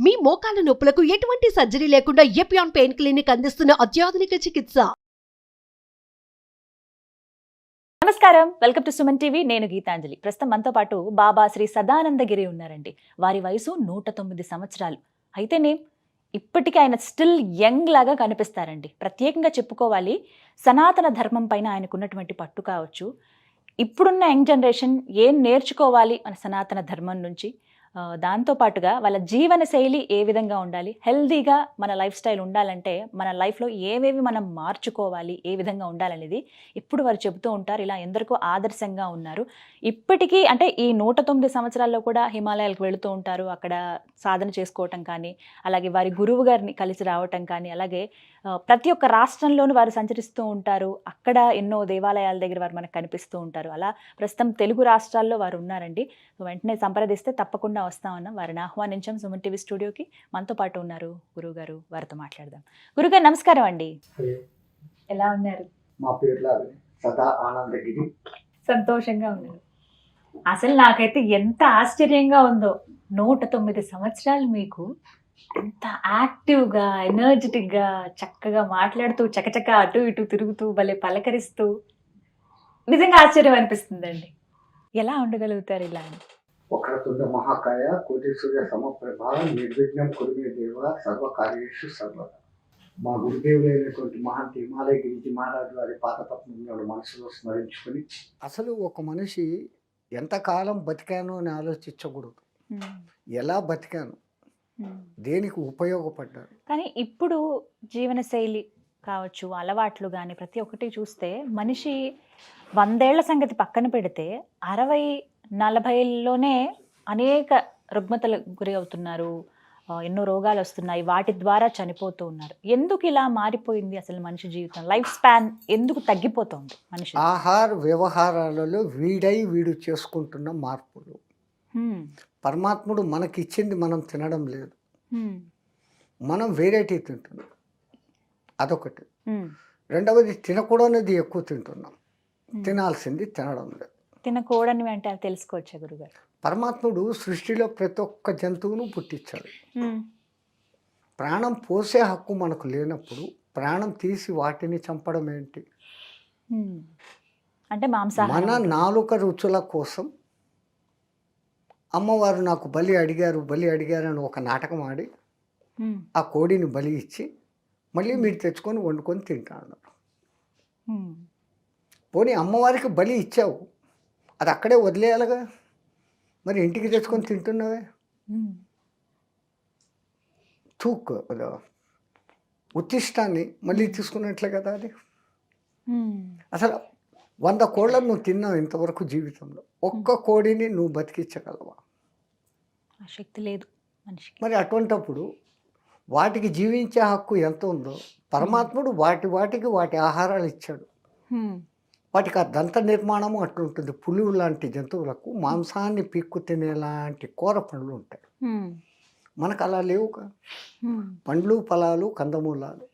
మీ మోకాల నొప్పులకు ఎటువంటి సర్జరీ లేకుండా ఎపియాన్ పెయిన్ క్లినిక్ అందిస్తున్న అత్యాధునిక చికిత్స. నమస్కారం. Welcome to Suman TV. నేను గీతాంజలి. ప్రస్తుతం మనతో పాటు బాబా శ్రీ సదానందగిరి ఉన్నారండి. వారి వయసు నూట తొమ్మిది సంవత్సరాలు. అయితేనే ఇప్పటికీ ఆయన స్టిల్ యంగ్ లాగా కనిపిస్తారండి. ప్రత్యేకంగా చెప్పుకోవాలి సనాతన ధర్మం పైన ఆయనకున్నటువంటి పట్టు కావచ్చు. ఇప్పుడున్న యంగ్ జనరేషన్ ఏం నేర్చుకోవాలి మన సనాతన ధర్మం నుంచి దాంతోపాటుగా దాంతో పాటుగా వాళ్ళ జీవన శైలి ఏ విధంగా ఉండాలి హెల్దీగా మన లైఫ్ స్టైల్ ఉండాలంటే మన లైఫ్లో ఏవేవి మనం మార్చుకోవాలి ఏ విధంగా ఉండాలనేది ఇప్పుడు వారు చెబుతూ ఉంటారు. ఇలా ఎందరికో ఆదర్శంగా ఉన్నారు. ఇప్పటికీ అంటే ఈ నూట తొమ్మిది సంవత్సరాల్లో కూడా హిమాలయాలకు వెళుతూ ఉంటారు. అక్కడ సాధన చేసుకోవటం కానీ అలాగే వారి గురువు గారిని కలిసి రావటం కానీ అలాగే ప్రతి ఒక్క రాష్ట్రంలోనూ వారు సంచరిస్తూ ఉంటారు. అక్కడ ఎన్నో దేవాలయాల దగ్గర వారు మనకు కనిపిస్తూ ఉంటారు. అలా ప్రస్తుతం తెలుగు రాష్ట్రాల్లో వారు ఉన్నారండి. వెంటనే సంప్రదిస్తే తప్పకుండా వస్తామన్నాం వారిని ఆహ్వానించాం సుమన్ టీవీ స్టూడియోకి. మనతో పాటు ఉన్నారు గురువుగారు వారితో మాట్లాడదాం. గురుగారు నమస్కారం అండి. ఎలా ఉన్నారు? మా సదా ఆనందగిరి సంతోషంగా ఉన్నారు. అసలు నాకైతే ఎంత ఆశ్చర్యంగా ఉందో. నూట తొమ్మిది సంవత్సరాలు మీకు ఎంత యాక్టివ్గా ఎనర్జెటిక్గా చక్కగా మాట్లాడుతూ చకచక అటు ఇటు తిరుగుతూ భలే పలకరిస్తూ. నిజంగా ఆశ్చర్యం అనిపిస్తుందండి. ఎలా ఉండగలుగుతారు ఇలా అని? వక్రతుండ మహాకాయ కోటి సూర్య సమప్రభ నిర్విఘ్నం కురిమే దేవ సర్వకార్యేషు సర్వద మా గురుదేవులైనటువంటి మహంతి హిమాలయ గిరిజి మహారాజు వారి పాతపత్నం మనసులో స్మరించుకొని అసలు ఒక మనిషి ఎంతకాలం బతికాను అని ఆలోచించకూడదు. ఎలా బతికాను? దేనికి ఉపయోగపడ్డాను? కానీ ఇప్పుడు జీవనశైలి కావచ్చు అలవాట్లు కానీ ప్రతి ఒక్కటి చూస్తే మనిషి వందేళ్ళ సంగతి పక్కన పెడితే అరవై నలభైలోనే అనేక రుగ్మతలకు గురి అవుతున్నారు. ఎన్నో రోగాలు వస్తున్నాయి. వాటి ద్వారా చనిపోతూ ఉన్నారు. ఎందుకు ఇలా మారిపోయింది అసలు మనిషి జీవితం? లైఫ్ స్పాన్ ఎందుకు తగ్గిపోతుంది మనిషి? ఆహార వ్యవహారాలలో వీడై వీడు చేసుకుంటున్న మార్పులు. పరమాత్ముడు మనకిచ్చింది మనం తినడం లేదు. మనం వేరేటి తింటున్నాం. అదొకటి. రెండవది తినకూడనిది ఎక్కువ తింటున్నాం. తినాల్సింది తినడం లేదు. తినకూడని వెంట తెలుసుకోవచ్చా గురుగారు? పరమాత్ముడు సృష్టిలో ప్రతి ఒక్క జంతువును పుట్టించాడు. ప్రాణం పోసే హక్కు మనకు లేనప్పుడు ప్రాణం తీసి వాటిని చంపడం ఏంటి. అంటే మన నాలుక రుచుల కోసం అమ్మవారు నాకు బలి అడిగారు బలి అడిగారు అని ఒక నాటకం ఆడి ఆ కోడిని బలి ఇచ్చి మళ్ళీ మీరు తెచ్చుకొని వండుకొని తింటా అన్నారు. పోనీ అమ్మవారికి బలి ఇచ్చావు. అది అక్కడే వదిలేయాలిగా. మరి ఇంటికి తెచ్చుకొని తింటున్నావే. తూక్ ఉత్తిష్టాన్ని మళ్ళీ తీసుకున్నట్లే కదా అది. అసలు వంద కోళ్ళను నువ్వు తిన్నావు ఇంతవరకు జీవితంలో. ఒక్క కోడిని నువ్వు బతికించగలవా? శక్తి లేదు మనిషికి. మరి అటువంటప్పుడు వాటికి జీవించే హక్కు ఎంత ఉందో పరమాత్ముడు వాటి వాటికి వాటి ఆహారాలు ఇచ్చాడు. వాటికి ఆ దంత నిర్మాణము అట్లుంటుంది పులువు లాంటి జంతువులకు మాంసాన్ని పీక్కు తినేలాంటి కూర పండ్లు ఉంటాయి. మనకు అలా హ్మ్. పండ్లు ఫలాలు కందమూలాలు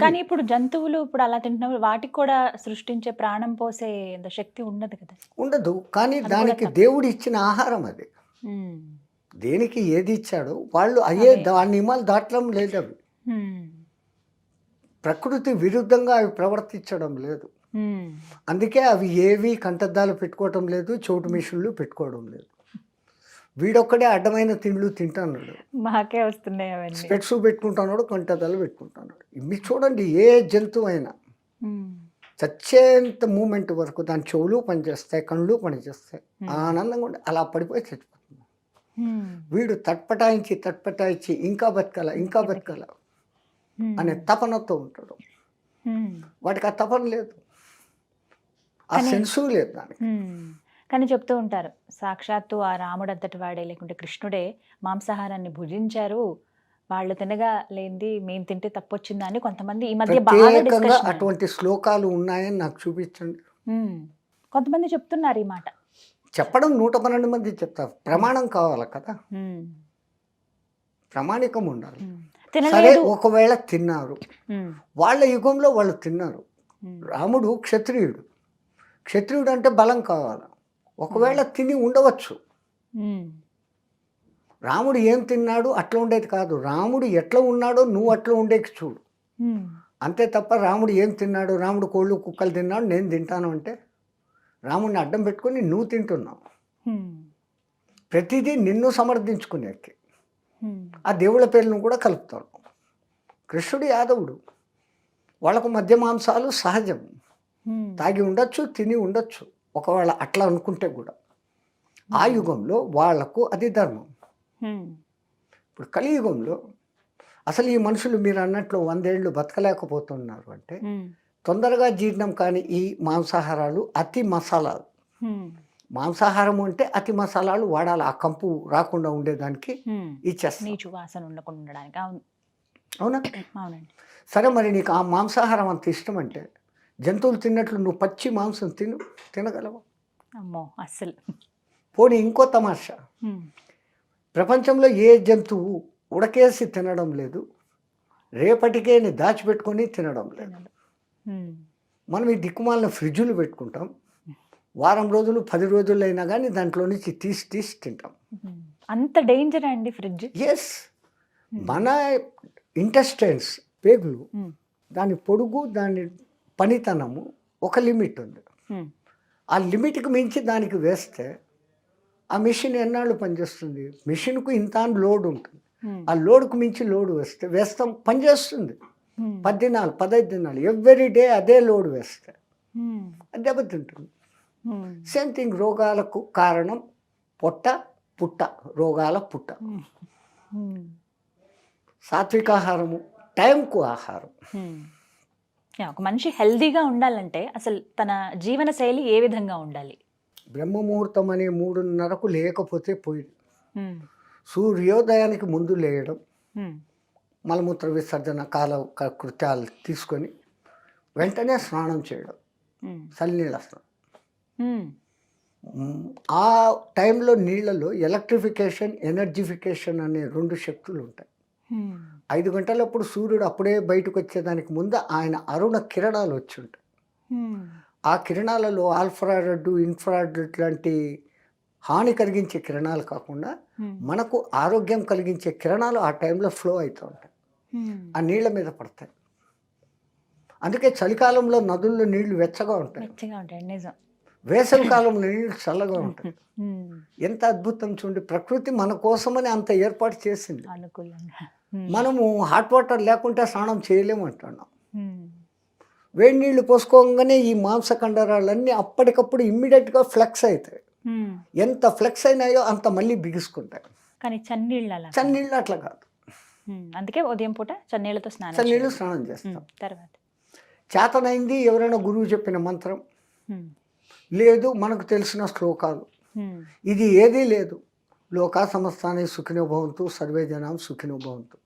కానీ ఇప్పుడు జంతువులు ఇప్పుడు అలా తింటున్నప్పుడు వాటికి కూడా సృష్టించే ప్రాణం పోసే శక్తి ఉండదు కదా ఉండదు కానీ దానికి. దేవుడు ఇచ్చిన ఆహారం అది. దేనికి ఏది ఇచ్చాడో వాళ్ళు అయ్యే. దాని నియమాలు దాటడం లేదు అవి. ప్రకృతి విరుద్ధంగా అవి ప్రవర్తించడం లేదు. అందుకే అవి ఏవి కంటద్దాలు పెట్టుకోవటం లేదు చోటు మిషన్లు పెట్టుకోవడం లేదు వీడొక్కడే అడ్డమైన తిండ్లు తింటున్నాడు మాకే వస్తున్నాయి స్పెట్స్ పెట్టుకుంటున్నాడు కంటద్దాలు పెట్టుకుంటున్నాడు ఇవి చూడండి ఏ జంతువు అయినా. చచ్చేంత మూమెంట్ వరకు దాని చెవులు పనిచేస్తాయి కళ్ళు పనిచేస్తాయి. ఆనందంగా ఉండి అలా పడిపోయి చచ్చిపోతుంది. వీడు తట్పటాయించి తట్పటాయించి ఇంకా బతకాల ఇంకా బతకాల. అనే తపనతో ఉంటాడు. వాటికి ఆ తపన లేదు ఆ కానీ- సెన్సు లేదు దానికి. కానీ చెప్తూ ఉంటారు సాక్షాత్తు ఆ రాముడు అంతటి వాడే లేకుంటే కృష్ణుడే మాంసాహారాన్ని భుజించారు వాళ్ళు తినగా లేనిది మేము తింటే తప్పొచ్చిందా అని కొంతమంది ఈ మధ్య బాగా. అటువంటి శ్లోకాలు ఉన్నాయని నాకు చూపించండి. కొంతమంది చెప్తున్నారు ఈ మాట చెప్పడం నూట పన్నెండు మంది చెప్తారు ప్రమాణం కావాలి కదా. ప్రామాణికం ఉండాలి. సరే ఒకవేళ తిన్నారు. వాళ్ళ యుగంలో వాళ్ళు తిన్నారు. రాముడు క్షత్రియుడు క్షత్రియుడు అంటే బలం కావాలి ఒకవేళ తిని ఉండవచ్చు హ్మ్. రాముడు ఏం తిన్నాడు అట్లా ఉండేది కాదు రాముడు ఎట్లా ఉన్నాడో నువ్వు అట్లా ఉండేకి చూడు హ్మ్. అంతే తప్ప రాముడు ఏం తిన్నాడు రాముడు కోళ్ళు కుక్కలు తిన్నాడు నేను తింటాను అంటే రాముడిని అడ్డం పెట్టుకొని నువ్వు తింటున్నావు. ప్రతిదీ నిన్ను సమర్థించుకునేకి. ఆ దేవుళ్ళ పేర్లను కూడా కలుపుతాడు కృష్ణుడు యాదవుడు వాళ్ళకు మధ్య మాంసాలు సహజం. తాగి ఉండొచ్చు తిని ఉండొచ్చు. ఒకవేళ అట్లా అనుకుంటే కూడా. ఆ యుగంలో వాళ్ళకు అది ధర్మం. ఇప్పుడు కలియుగంలో అసలు ఈ మనుషులు మీరు అన్నట్లు వందేళ్ళు బతకలేకపోతున్నారు అంటే. తొందరగా జీర్ణం కాని ఈ మాంసాహారాలు అతి మసాలాలు. మాంసాహారం అంటే అతి మసాలాలు వాడాలి. ఆ కంపు రాకుండా ఉండేదానికి హ్మ్. ఇచ్చేస్తాం. నీచు వాసన ఉండకుండా ఉండడానికి. అవును. అవునా? అవునండి. సరే మరి నీకు ఆ మాంసాహారం అంత ఇష్టం అంటే జంతువులు తిన్నట్లు నువ్వు పచ్చి మాంసం తిను తినగలవా? అమ్మో అస్సలు. పోనీ ఇంకో తమాషా. ప్రపంచంలో ఏ జంతువు ఉడకేసి తినడం లేదు రేపటికే దాచిపెట్టుకొని తినడం లేదు. మనం ఈ దిక్కుమాలిన ఫ్రిడ్జులు పెట్టుకుంటాం వారం రోజులు పది రోజులు అయినా కానీ దాంట్లో నుంచి తీసి తీసి తింటాం. అంత డేంజర్ అండి ఫ్రిడ్జ్? ఎస్ మన ఇంటెస్టైన్స్ పేగులు. దాని పొడుగు దాని పనితనము ఒక లిమిట్ ఉంది. ఆ లిమిట్కి మించి దానికి వేస్తే ఆ మిషన్ ఎన్నాళ్ళు పనిచేస్తుంది మిషన్కు ఇంత లోడ్ ఉంటుంది. ఆ లోడ్కు మించి లోడ్ వేస్తే వేస్తాం పనిచేస్తుంది హ్మ్. పది దినాలు పదహైదు దినాలు ఎవ్రీ డే అదే లోడ్ వేస్తే. అది దెబ్బతింటుంది. సేమ్ థింగ్ రోగాలకు కారణం పొట్ట పుట్ట రోగాల పుట్ట. సాత్విక ఆహారము టైంకు ఆహారం ఒక మనిషి హెల్దీగా ఉండాలంటే అసలు తన జీవన శైలి ఏ విధంగా ఉండాలి బ్రహ్మ ముహూర్తం అనే మూడున్నరకు లేకపోతే పోయి. సూర్యోదయానికి ముందు లేయడం. మలమూత్ర విసర్జన కాల కృత్యాలు తీసుకొని వెంటనే స్నానం చేయడం హ్మ్. చల్లనీళ్ళ స్నానం ఆ టైంలో నీళ్ళలో ఎలక్ట్రిఫికేషన్ ఎనర్జిఫికేషన్ అనే రెండు శక్తులు ఉంటాయి. ఐదు గంటలప్పుడు సూర్యుడు అప్పుడే బయటకు వచ్చేదానికి ముందు ఆయన అరుణ కిరణాలు వచ్చి ఉంటాయి హ్మ్. ఆ కిరణాలలో ఆల్ఫ్రారెడ్ ఇన్ఫ్రారెడ్ ఇట్లాంటి హాని కలిగించే కిరణాలు కాకుండా. మనకు ఆరోగ్యం కలిగించే కిరణాలు ఆ టైంలో ఫ్లో అవుతూ ఉంటాయి. ఆ నీళ్ళ మీద పడతాయి అందుకే చలికాలంలో నదుల్లో నీళ్ళు వెచ్చగా ఉంటాయి నిజం వేసవి కాలంలో నీళ్ళు చల్లగా ఉంటాయి. ఎంత అద్భుతం చూడండి ప్రకృతి మన కోసమని అంత ఏర్పాటు చేసింది అనుకూలంగా. మనము హాట్ వాటర్ లేకుంటే స్నానం చేయలేము అంటున్నాం. వేడి నీళ్ళు పోసుకోగానే ఈ మాంస కండరాలన్నీ అప్పటికప్పుడు ఇమ్మీడియట్గా ఫ్లెక్స్ అవుతాయి. ఎంత ఫ్లెక్స్ అయినాయో అంత మళ్ళీ బిగుసుకుంటాయి కానీ చన్నీళ్ళు చన్నీళ్ళు అట్లా కాదు. అందుకే ఉదయం పూట చన్నీళ్ళతో స్నానం చన్నీళ్ళు. స్నానం. చేస్తాం తర్వాత చేతనైంది ఎవరైనా గురువు చెప్పిన మంత్రం. లేదు మనకు తెలిసిన శ్లోకాలు. ఇది ఏదీ లేదు లోకా సమస్తాన్ని సుఖినో భవంతు సర్వే జనం సుఖినో భవంతు.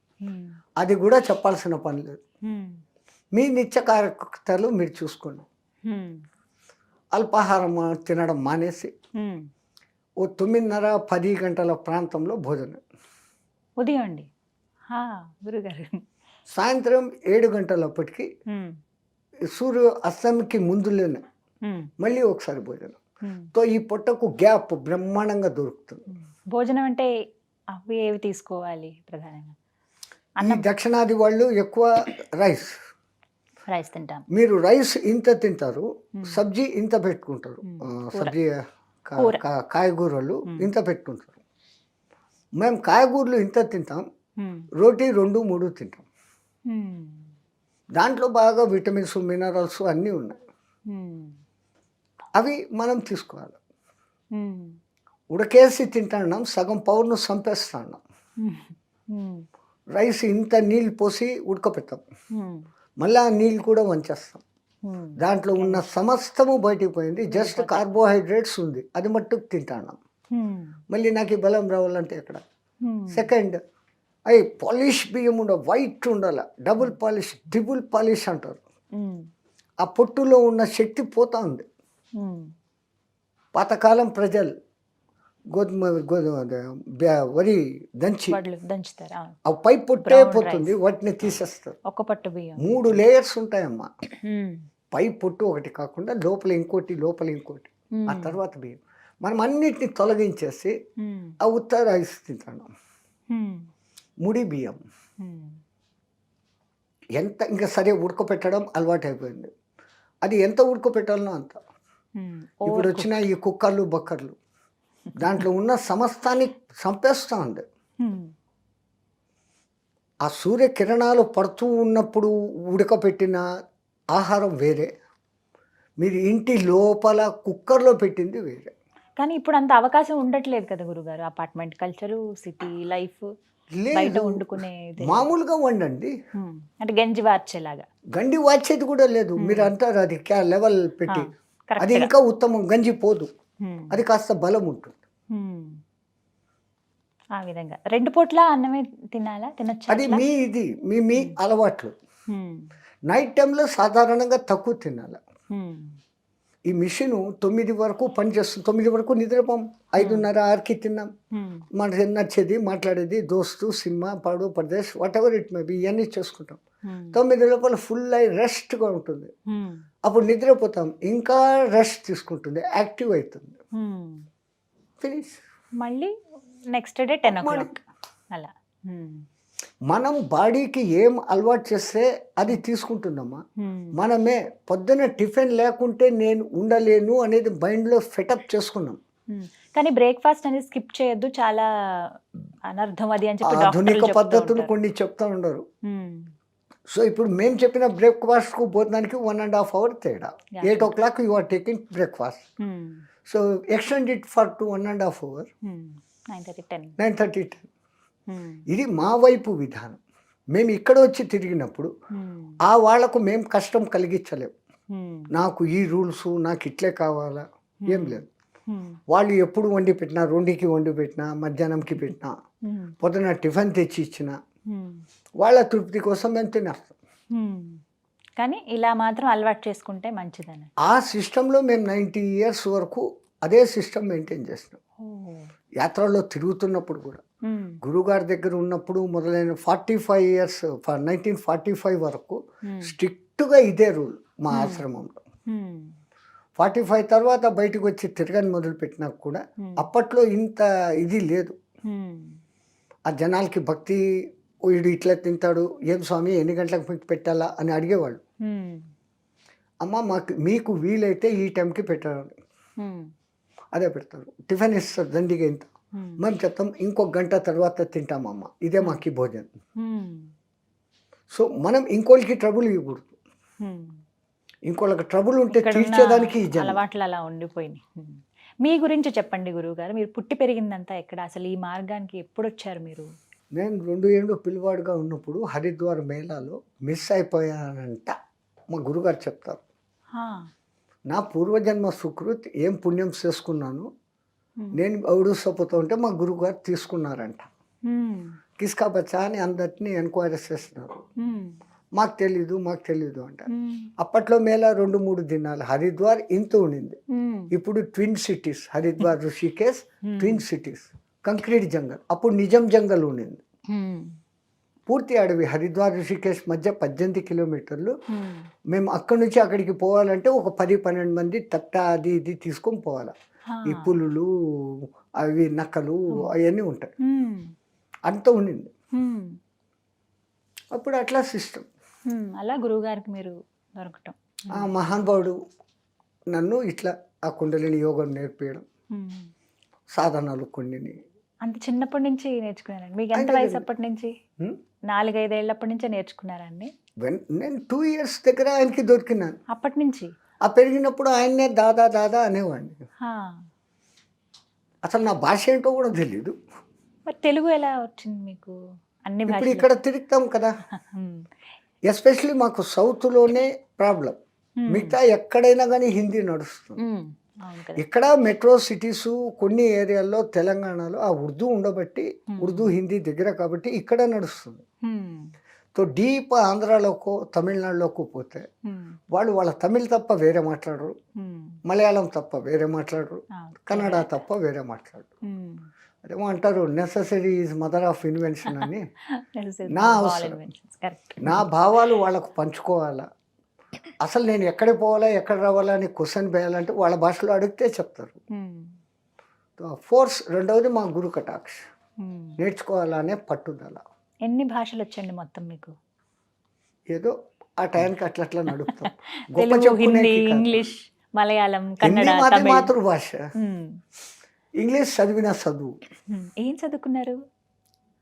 అది కూడా చెప్పాల్సిన పని లేదు. మీ నిత్య కార్యకర్తలు మీరు చూసుకోండి. అల్పాహారం తినడం మానేసి. ఓ తొమ్మిదిన్నర పది గంటల ప్రాంతంలో భోజనం ఉదయం అండి గురుగారు సాయంత్రం ఏడు గంటలప్పటికి. సూర్య అస్తంకి ముందులోనే. మళ్ళీ ఒకసారి భోజనం. తో ఈ పొట్టకు గ్యాప్ బ్రహ్మాండంగా దొరుకుతుంది. భోజనం అంటే అవి ఏవి తీసుకోవాలి ప్రధానంగా అన్నం దక్షిణాది వాళ్ళు ఎక్కువ రైస్ రైస్ తింటాం మీరు రైస్ ఇంత తింటారు. సబ్జీ ఇంత పెట్టుకుంటారు. సబ్జీ కాయగూరలు. ఇంత పెట్టుకుంటారు మేము కాయగూరలు ఇంత తింటాం. రోటీ రెండు మూడు తింటాం. దాంట్లో బాగా విటమిన్స్ మినరల్స్ అన్నీ ఉన్నాయి. అవి మనం తీసుకోవాలి. ఉడకేసి తింటున్నాం సగం పౌర్ను చంపేస్తున్నాం. రైస్ ఇంత నీళ్ళు పోసి ఉడకపెట్టాం. మళ్ళీ ఆ నీళ్ళు కూడా వంచేస్తాం. దాంట్లో ఉన్న సమస్తము బయటికి పోయింది జస్ట్ కార్బోహైడ్రేట్స్ ఉంది అది మట్టుకు తింటున్నాం హ్మ్. మళ్ళీ నాకు ఈ బలం రావాలంటే ఎక్కడ. సెకండ్ అవి పాలిష్ బియ్యం ఉండ వైట్ ఉండాలి డబుల్ పాలిష్ ట్రిపుల్ పాలిష్ అంటారు. ఆ పొట్టులో ఉన్న శక్తి పోతా ఉంది. పాతకాలం ప్రజలు గోధుమ గోధుమ వరి దంచి. దంచుతారు. ఆ పై పొట్టే పోతుంది. వాటిని తీసేస్తారు. ఒక్క పట్టు బియ్యం. మూడు లేయర్స్ ఉంటాయమ్మా. పై పొట్టు ఒకటి కాకుండా లోపల ఇంకోటి లోపల ఇంకోటి. ఆ తర్వాత బియ్యం. మనం అన్నిటిని తొలగించేసి ఆ ఉత్తర రైస్ ఉమ్, ముడి బియ్యం. ఎంత ఇంకా సరే ఉడకపెట్టడం అలవాటు అయిపోయింది అది ఎంత ఉడకపెట్టాలనో అంత. ఇప్పుడు. వచ్చిన ఈ కుక్కర్లు బక్కర్లు. దాంట్లో ఉన్న సమస్తాన్ని చంపేస్తూ ఉంది ఆ సూర్యకిరణాలు పడుతూ ఉన్నప్పుడు ఉడకపెట్టిన ఆహారం వేరే. మీరు ఇంటి లోపల కుక్కర్లో పెట్టింది వేరే. కానీ ఇప్పుడు అంత అవకాశం ఉండట్లేదు కదా గురుగారు. అపార్ట్మెంట్ కల్చరు సిటీ లైఫ్ బయట వండుకునే. మామూలుగా వండండి. అంటే గంజి వార్చేలాగా. గండి వాచేది కూడా లేదు. మీరు అంటారు అది లెవెల్ పెట్టి. అది. ఇంకా ఉత్తమం. గంజి పోదు. అది కాస్త బలం ఉంటుంది. ఆ విధంగా. రెండు పూట్ల అన్నమే తినాలా? తినొచ్చా అది? మీ ఇది మీ మీ అలవాట్లు. నైట్ టైంలో సాధారణంగా తక్కువ తినాలి. ఈ మిషన్ తొమ్మిది వరకు పనిచేస్తుంది తొమ్మిది వరకు నిద్రపోం. ఐదున్నర ఆరుకి తిన్నాం. మనకి నచ్చేది మాట్లాడేది దోస్తు సినిమా పాడు ప్రదేశ్ whatever it may be ఇవన్నీ చేసుకుంటాం. తొమ్మిది లోపల ఫుల్ అయి రెస్ట్గా ఉంటుంది. అప్పుడు నిద్రపోతాం. ఇంకా రెస్ట్ తీసుకుంటుంది. యాక్టివ్ అవుతుంది. ఫినిష్ మళ్ళీ నెక్స్ట్ డే టెన్ అలా. మనం బాడీకి ఏం అలవాటు చేస్తే అది తీసుకుంటుందమ్మా. ఉమ్, మనమే పొద్దున టిఫిన్ లేకుంటే నేను ఉండలేను అనేది మైండ్లో ఫెటప్ చేసుకున్నాం. కానీ బ్రేక్ఫాస్ట్ అనేది స్కిప్ చేయొద్దు. చాలా అనర్థం అది అని చెప్పి ఆధునిక పద్ధతులు. కొన్ని చెప్తా ఉండరు. సో ఇప్పుడు మేము చెప్పిన బ్రేక్ఫాస్ట్కు భోజనానికి వన్ అండ్ హాఫ్ అవర్ తేడా. Eight o'clock you are taking breakfast. Um, so extend it for to one and half hour. Nine thirty ten ఇది మా వైపు విధానం. మేము ఇక్కడ వచ్చి తిరిగినప్పుడు ఉమ్, ఆ వాళ్ళకు మేము కష్టం కలిగించలేము ఉమ్, నాకు ఈ రూల్స్ నాకు ఇట్లే కావాలా? ఏం లేదు. వాళ్ళు ఎప్పుడు వండి పెట్టినా రెండుకి వండి పెట్టినా మధ్యాహ్నంకి పెట్టినా పొద్దున టిఫిన్ తెచ్చి ఇచ్చిన వాళ్ళ తృప్తి కోసం మేము తినేస్తాం. కానీ ఇలా మాత్రం అలవాటు చేసుకుంటే మంచిదని. ఆ సిస్టంలో మేము నైంటీ ఇయర్స్ వరకు అదే సిస్టమ్ మెయింటైన్ చేసినాం. యాత్రలో తిరుగుతున్నప్పుడు కూడా. గురుగారి దగ్గర ఉన్నప్పుడు మొదలైన forty five years nineteen forty five వరకు స్ట్రిక్ట్గా ఇదే రూల్ మా. ఆశ్రమంలో. ఫార్టీ ఫైవ్ తర్వాత బయటకు వచ్చి తిరగని మొదలు పెట్టినా కూడా అప్పట్లో ఇంత ఇది లేదు. ఆ జనాలకి భక్తి "ఓ, వీడు ఇట్లా తింటాడు ఏం స్వామి ఎన్ని గంటలకు పెట్టాలా అని అడిగేవాళ్ళు. అమ్మ మాకు మీకు వీలైతే ఈ టైంకి పెట్టాలి ఉమ్, అదే పెడతారు. టిఫిన్ ఇస్తారు దండిగా ఇంత. మేము చెప్తాం ఇంకొక గంట తర్వాత తింటామమ్మ ఇదే మాకు భోజనం. సో మనం ఇంకోళ్ళకి ట్రబుల్ ఇవ్వకూడదు. ఇంకోళ్ళకి ట్రబుల్ ఉంటే తీర్చేదానికి అలవాట్లు అలా ఉండిపోయినాయి. మీ గురించి చెప్పండి గురువు గారు మీరు పుట్టి పెరిగిందంతా ఎక్కడ? అసలు ఈ మార్గానికి ఎప్పుడు వచ్చారు మీరు? నేను రెండు ఏళ్ళు పిల్లవాడుగా ఉన్నప్పుడు హరిద్వార్ మేళాలో మిస్ అయిపోయానంట. మా గురుగారు చెప్తారు. నా పూర్వజన్మ సుకృత్ ఏం పుణ్యం చేసుకున్నాను? నేను అవుడు సపోతా ఉంటే మా గురుగారు తీసుకున్నారంట. కిస్కా బచ్చా అని అందరినీ ఎంక్వైరీ చేస్తున్నారు. మాకు తెలీదు మాకు తెలీదు అంట. అప్పట్లో మేళ రెండు మూడు దినాలు హరిద్వార్ ఇంత ఉండింది. ఇప్పుడు twin cities Haridwar Rishikesh. Twin cities concrete jungle. అప్పుడు నిజం జంగల్ ఉండింది. పూర్తి అడవి హరిద్వార్ ఋషికేశ్ మధ్య పద్దెనిమిది కిలోమీటర్లు. మేము అక్కడి నుంచి అక్కడికి పోవాలంటే ఒక పది పన్నెండు మంది తట్ట అది ఇది తీసుకొని పోవాలి. ఈ పులులు అవి నక్కలు అవన్నీ ఉంటాయి. అంత ఉండింది. అప్పుడు అట్లా సిస్టమ్. అలా గురువు గారికి మీరు దొరకటం. ఆ మహానుభావుడు నన్ను ఇట్లా ఆ కుండలిని యోగం నేర్పించడం. సాధనాలు కొన్నిని అంత చిన్నప్పటి నుంచి నేర్చుకున్నారండి మీకు ఎంత వయసు. అప్పటి నుంచి? నాలుగైదేళ్ళప్పటి నుంచే నేర్చుకున్నారండి. నేను టూ ఇయర్స్ దగ్గర ఆయనకి దొరికినాను. అప్పటి నుంచి? ఆ పెరిగినప్పుడు ఆయన్నే దాదా దాదా అనేవాడిని. అసలు నా భాష ఏంటో కూడా తెలీదు. మరి తెలుగు ఎలా వచ్చింది మీకు? అన్ని ఇప్పుడు ఇక్కడ తిరుగుతాం కదా. ఎస్పెషలీ మాకు సౌత్లోనే ప్రాబ్లం. మిగతా ఎక్కడైనా కానీ హిందీ నడుస్తుంది. ఇక్కడ మెట్రో సిటీస్ కొన్ని ఏరియాల్లో తెలంగాణలో ఆ ఉర్దూ ఉండబట్టి. ఉర్దూ హిందీ దగ్గర కాబట్టి ఇక్కడ నడుస్తుంది. సో డీప్ ఆంధ్రాలోకో తమిళనాడులోకో పోతే వాళ్ళు వాళ్ళ తమిళ్ తప్ప వేరే మాట్లాడరు. మలయాళం తప్ప వేరే మాట్లాడరు. కన్నడ తప్ప వేరే మాట్లాడరు. అదేమో అంటారు necessary is mother of invention అని. నా అవసరం. నా భావాలు వాళ్ళకు పంచుకోవాలా? అసలు నేను ఎక్కడికి పోవాలా ఎక్కడ రావాలా అని క్వశ్చన్ వేయాలంటే వాళ్ళ భాషలో అడిగితే చెప్తారు. ఉమ్, ఫోర్స్ రెండవది మా గురు కటాక్ష. మ్మ్. నేర్చుకోవాలనే పట్టుదల. ఎన్ని భాషలు వచ్చండి మొత్తం మీకు? ఏదో ఆ టైంకి అట్లా అట్లా నడుపుతాం గొప్ప హిందీ. ఇంగ్లీష్ మలయాళం కన్నడ మాతృభాష. మ్మ్. ఇంగ్లీష్ చదివిన చదువు. ఏం చదువుకున్నారు?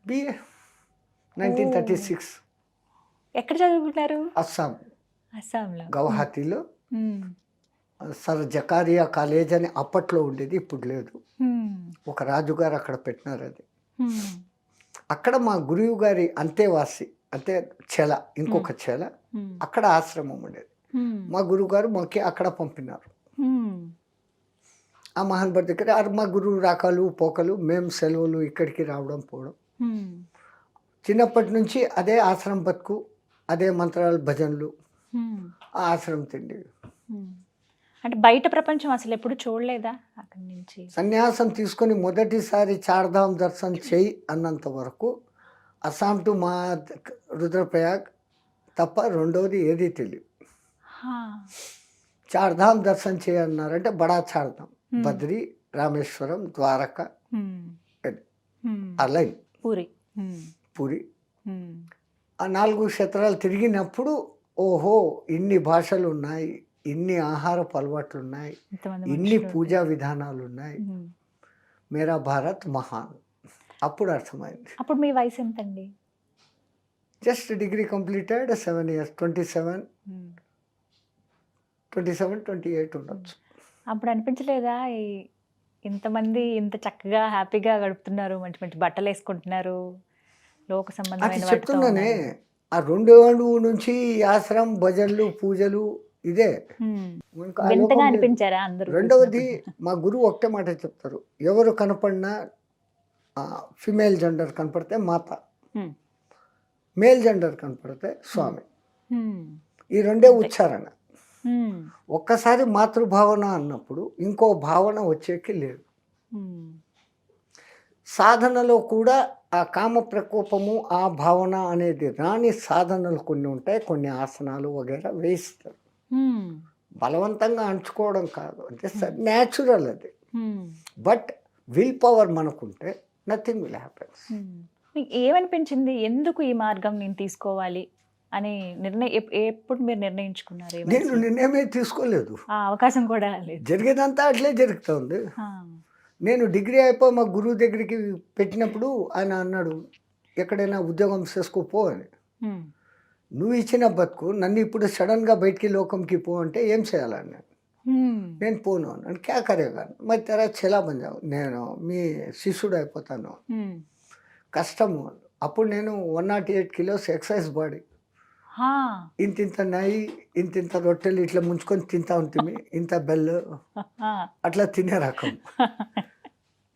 బిఏ నైన్టీన్ థర్టీ సిక్స్ ఎక్కడ చదువుకున్నారు? అస్సాం. అస్సాంలో గౌహతిలో. సర్ జకారియా కాలేజ్ అని అప్పట్లో ఉండేది ఇప్పుడు లేదు. ఒక రాజుగారు అక్కడ పెట్టినారు అది. అక్కడ మా గురువు గారి అంతేవాసి అంటే చెల ఇంకొక చెల. అక్కడ ఆశ్రమం ఉండేది. మా గురువు గారు మాకి అక్కడ పంపినారు. ఆ మహాన్భర్ దగ్గర మా గురువు రాకలు పోకలు మేము సెలవులు ఇక్కడికి రావడం పోవడం. చిన్నప్పటి నుంచి అదే ఆశ్రమం బతుకు అదే మంత్రాలు భజనలు. ఆ ఆశ్రమం తిండి. అంటే బయట ప్రపంచం అసలు ఎప్పుడు చూడలేదా అక్కడి నుంచి సన్యాసం తీసుకొని మొదటిసారి చార్ధామ్ దర్శనం చేయి అన్నంత వరకు అస్సాం టు మా రుద్రప్రయాగ్ తప్ప రెండవది ఏది తెలియదు హా. చార్ధామ్ దర్శనం చేయన్నారంటే బడా చార్ధామ్ మ్మ్. బద్రి రామేశ్వరం ద్వారక మ్మ్. అది. మ్మ్. ఆ లైన్ పూరి. పూరి. ఆ నాలుగు క్షేత్రాలు తిరిగినప్పుడు ఓహో ఇన్ని భాషలు ఉన్నాయి ఇన్ని ఆహారపు అలవాట్లు ఉన్నాయి ఇన్ని. పూజా విధానాలు ఉన్నాయి. మేరా భారత్ మహాన్ అప్పుడు అర్థమైంది అప్పుడు మీ వయసు ఎంతండి just degree completed seven years twenty seven. Twenty seven twenty eight ఉండొచ్చు అప్పుడు అనిపించలేదా ఇంతమంది ఇంత చక్కగా హ్యాపీగా గడుపుతున్నారు మంచి మంచి బట్టలు వేసుకుంటున్నారు లోక సంబంధమైన చెప్తున్నానే. ఆ రెండు ఏళ్ళు నుంచి ఆశ్రమం భజనలు పూజలు ఇదే రెండవది? మా గురువు ఒకటే మాట చెప్తారు ఎవరు కనపడినా ఫిమేల్ జెండర్ కనపడితే మాత. మేల్ జెండర్ కనపడితే స్వామి. ఈ రెండే ఉచ్చారణ. ఒక్కసారి మాతృభావన అన్నప్పుడు ఇంకో భావన వచ్చేకి లేదు. సాధనలో కూడా ఆ కామ ప్రకోపము ఆ భావన అనేది రాని సాధనలు కొన్ని ఉంటాయి కొన్ని ఆసనాలు వగేరా వేయిస్తారు. బలవంతంగా అంచుకోవడం కాదు అంటే న్యాచురల్ అది. బట్ విల్ పవర్ మనకుంటే నథింగ్ విల్ హ్యాపెన్స్. మీకు ఏమనిపించింది ఎందుకు ఈ మార్గం నేను తీసుకోవాలి అని నిర్ణయం ఎప్- ఎప్పుడు మీరు నిర్ణయించుకున్నారు నేను? నిర్ణయమే తీసుకోలేదు అవకాశం కూడా లేదు జరిగేదంతా అట్లే జరుగుతుంది. నేను డిగ్రీ అయిపోయి మా గురువు దగ్గరికి పెట్టినప్పుడు ఆయన అన్నాడు ఎక్కడైనా ఉద్యోగం చేసుకోపో అని. నువ్వు ఇచ్చిన బతుకు నన్ను ఇప్పుడు సడన్గా బయటికి లోకంకి పో అంటే ఏం చేయాలన్నాడు మ్మ్. నేను పోను అన్నాడు. క్యా కరేగా మరి తెర చెలా బంజావు. నేను మీ శిష్యుడు అయిపోతాను. కష్టము అప్పుడు నేను one not eight kilos exercise body. ఇంత ఇంత నాయి ఇంత ఇంత రొట్టెలు ఇట్లా ముంచుకొని తింటా ఉంటుంది ఇంత బెల్లు. అట్లా తినే రకం.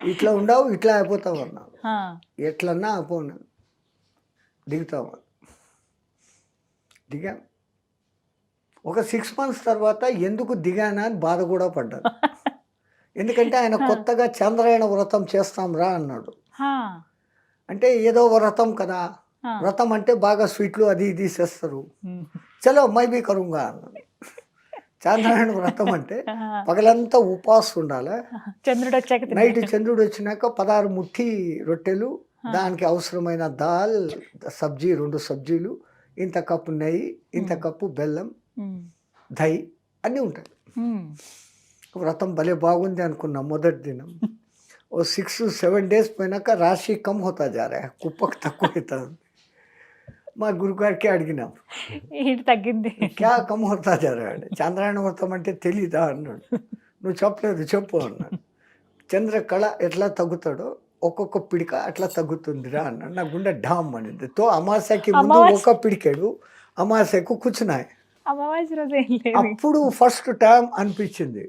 ఇట్లా ఉండవు ఇట్లా అయిపోతావు అన్నావు. ఆ. ఎట్లన్నా అయిపోను. దిగుతాము దిగా. ఒక సిక్స్ మంత్స్ తర్వాత ఎందుకు దిగానా అని బాధ కూడా పడ్డాను. ఎందుకంటే ఆయన కొత్తగా చంద్రాయణ వ్రతం చేస్తాం రా అన్నాడు. అంటే ఏదో వ్రతం కదా. వ్రతం అంటే బాగా స్వీట్లు అది ఇది చేస్తారు. చలో మై బీ కరుంగా చంద్రాయణ వ్రతం అంటే. పగలంతా ఉపవాసం ఉండాలి చంద్రుడు వచ్చాక. నైట్ చంద్రుడు వచ్చినాక పదహారు ముఠి రొట్టెలు దానికి అవసరమైన దాల్ సబ్జీ రెండు సబ్జీలు ఇంత కప్పు నెయ్యి ఇంత కప్పు బెల్లం. దహి అన్నీ ఉంటాయి. వ్రతం భలే బాగుంది అనుకున్నా మొదటి దినం ఓ సిక్స్ సెవెన్ డేస్ పోయినాక రాశి కమ్ హోతా జా రా కుప్పకు తక్కువ అవుతుంది మా గురుగారికి అడిగినాం. ఏంటి తగ్గింది? క్యా కమ్ హోతా జా రా అంటే చంద్రాయణ వ్రతం అంటే తెలీదా అన్నాడు. నువ్వు చెప్పలేదు చెప్పు అన్నాడు. చంద్ర కళ ఎట్లా తగ్గుతాడో ఒక్కొక్క పిడిక అట్లా తగ్గుతుందిరా అన్నాడు. నా గుండె డామ్ అనింది. తో అమావాస్యకి ముందు ఒక పిడికాడు అమావాస్యకు కూర్చున్నాయి. అప్పుడు ఫస్ట్ టైం అనిపించింది.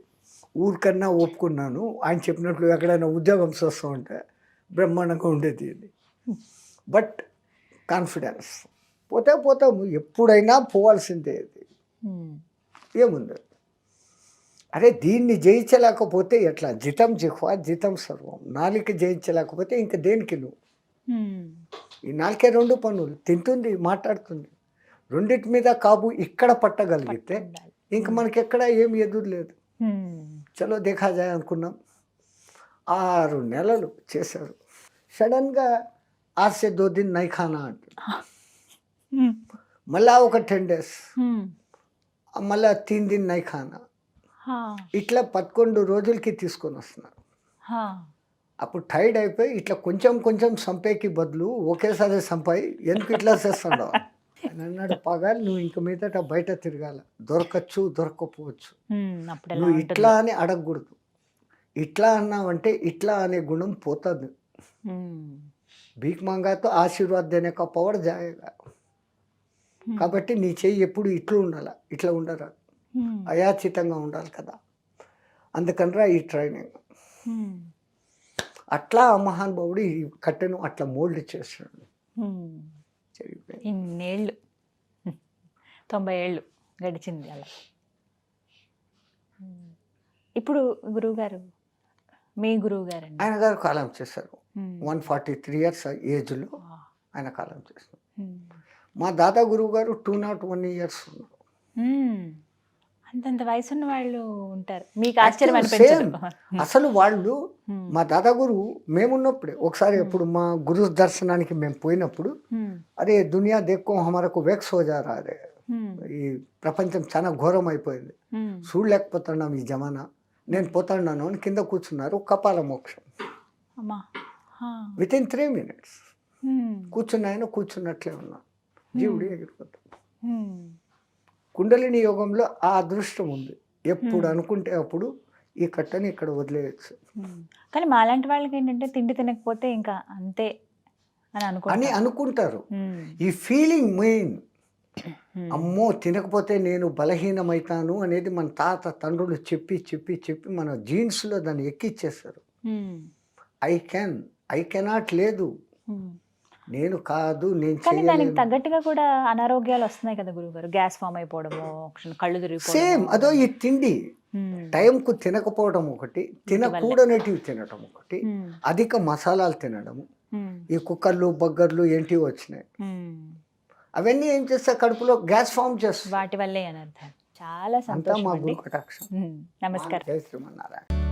ఊరికన్నా ఒప్పుకున్నాను. ఆయన చెప్పినట్లు ఎక్కడైనా ఉద్యోగం చేస్తూ ఉంటే బ్రహ్మాండంగా ఉండేది బట్ కాన్ఫిడెన్స్. పోతే పోతాము ఎప్పుడైనా పోవాల్సిందే ఇది మ్మ్. ఏముంది? అరే దీన్ని జయించలేకపోతే ఎట్లా? జితం జిహ్వ జితం సర్వం. నాలిక జయించలేకపోతే ఇంక దేనికి నువ్వు. ఈ నాలుకే రెండు పనులు. తింటుంది మాట్లాడుతుంది. రెండింటి మీద కాబు ఇక్కడ పట్టగలిగితే. ఇంక మనకి ఎక్కడ ఏం ఎదురు లేదు. చలో దేఖా జాయ్ అనుకున్నాం. ఆరు నెలలు చేశారు. సడన్గా ఆర్సే దో దిన్ నైఖానా అంటారు. మళ్ళా ఒక టెన్ డేస్ హ్మ్. మళ్ళా తీన్ హా. ఇట్లా పదకొండు రోజులకి తీసుకొని వస్తున్నారు. అప్పుడు టైర్డ్ అయిపోయి ఇట్లా కొంచెం కొంచెం సంపేకి బదులు ఒకేసారి సంపాయి ఎందుకు ఇట్లా చేస్తుండవు ఆయన అన్నాడు పగాలి నువ్వు ఇంక మీదట బయట తిరగాల దొరకచ్చు. అప్పుడు ఎలా నువ్వు? ఇట్లా అని అడగకూడదు ఇట్లా అన్నావంటే ఇట్లా అనే గుణం పోతుంది. భీక్ మంగాతో ఆశీర్వాద్ దేనే కా పవర్ జాయేగా. కాబట్టి నీ చెయ్యి ఎప్పుడు ఇట్లా ఉండాల ఇట్లా ఉండరా హ్మ్. అయాచితంగా ఉండాలి కదా అందుకనరా ఈ ట్రైనింగ్ హ్మ్. అట్లా ఆ మహానుభావుడు ఈ కట్టెను అట్లా మోల్డ్. జరిగిపోయింది ఇన్నేళ్ళు. తొంభై ఏళ్ళు గడిచింది అలా. ఇప్పుడు గురువు గారు మీ గురువు గారండి ఆయన గారు కాలం చేశారు. వన్ ఫార్టీ త్రీ ఇయర్స్ ఏజ్లో. ఆయన కాలం చేశారు. మా దాదా గురువు గారు టూ నాట్ వన్ ఇయర్స్ ఉన్నారు. అంతంత వయసున్న వాళ్ళు ఉంటారు మీకు ఆశ్చర్యం అనిపించదు. అసలు వాళ్ళు. మా దాదా గురువు మేమున్నప్పుడే ఒకసారి ఎప్పుడు మా గురు దర్శనానికి మేము పోయినప్పుడు. అరే దునియా దేక్కో హమారకు వెక్స్ హో జా రా రే హ్మ్. ఈ ప్రపంచం చాలా ఘోరం అయిపోయింది. చూడలేకపోతున్నాం ఈ జమానా నేను పోతాన్నాను అని కింద కూర్చున్నారు కపాల మోక్షం. విత్ ఇన్ త్రీ మినిట్స్ హ్మ్. కూర్చున్న ఆయన కూర్చున్నట్లే ఉన్నా జీవుడు ఎగిరిపోతాడు. కుండలిని యోగంలో ఆ అదృష్టం ఉంది ఎప్పుడు. అనుకుంటే అప్పుడు ఈ కట్టని ఇక్కడ వదిలేయచ్చు. కానీ మాలాంటి వాళ్ళకి ఏంటంటే తిండి తినకపోతే ఇంకా అంతే అని అని అనుకుంటారు. ఈ ఫీలింగ్ మెయిన్. అమ్మో తినకపోతే నేను బలహీనమైతాను అనేది మన తాత తండ్రులు చెప్పి చెప్పి చెప్పి మన జీన్స్లో దాన్ని ఎక్కిచ్చేస్తారు. ఐ కెన్ ఐ కెనాట్ లేదు. నేను కాదు నేను కానీ దానికి తగ్గట్టుగా కూడా అనారోగ్యాలు వస్తున్నాయి కదా గురుగారు గ్యాస్ ఫామ్ అయిపోవడము కళ్ళు తిరిగిపోవడము. సేమ్ అదో ఈ తిండి. టైంకు తినకపోవడం ఒకటి తినకూడనటివి తినడం ఒకటి. అధిక మసాలాలు తినడము. ఈ కుక్కర్లు బగ్గర్లు ఏంటివి వచ్చినాయి. అవన్నీ ఏం చేస్తే కడుపులో గ్యాస్ ఫామ్ చేస్తుంది? వాటి వల్లే అనర్థం చాలా అంతా సంతోషం మా అండి గురు కటాక్షం హ్మ్. నమస్కారం. జై శ్రీమన్నారాయణ.